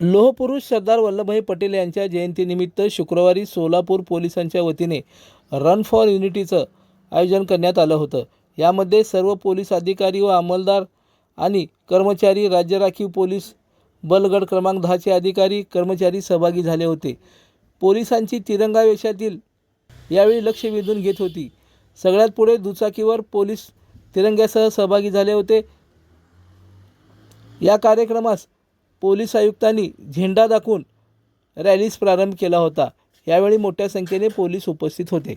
लोहपुरुष सरदार वल्लभभाई पटेल यांच्या जयंतीनिमित्त शुक्रवारी सोलापूर पोलिसांच्या वतीने रन फॉर युनिटीचं आयोजन करण्यात आलं होतं. यामध्ये सर्व पोलीस अधिकारी व अंमलदार आणि कर्मचारी राज्य राखीव पोलीस बलगड क्रमांक दहाचे अधिकारी कर्मचारी सहभागी झाले होते. पोलिसांची तिरंगा वेशातील यावेळी लक्ष वेधून घेत होती. सगळ्यात पुढे दुचाकीवर पोलीस तिरंग्यासह सहभागी झाले होते. या कार्यक्रमास पोलीस आयुक्तांनी झेंडा दाखवून रॅलीस प्रारंभ केला होता. यावेळी मोठ्या संख्येने पोलीस उपस्थित होते.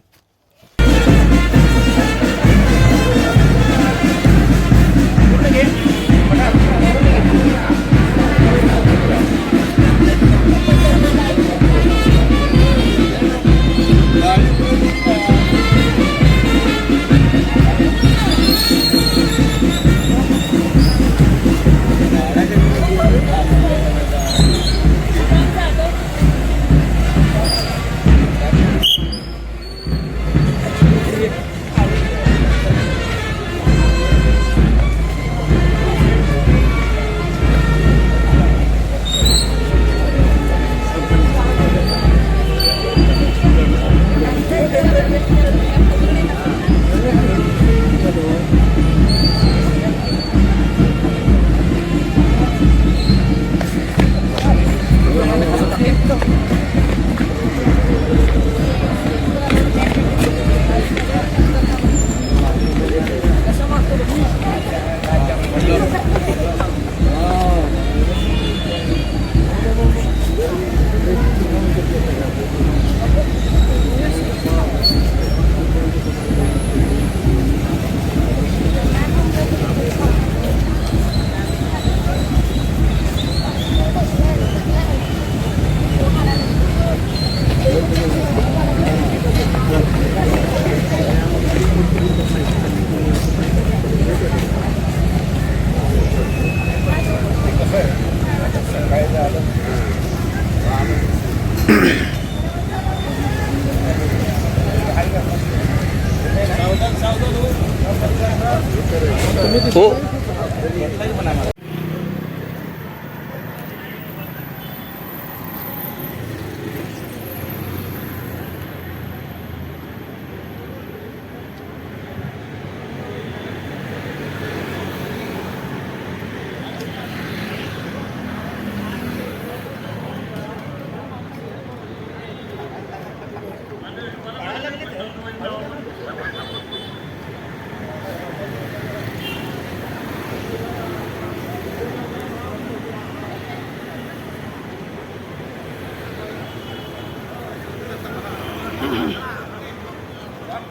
准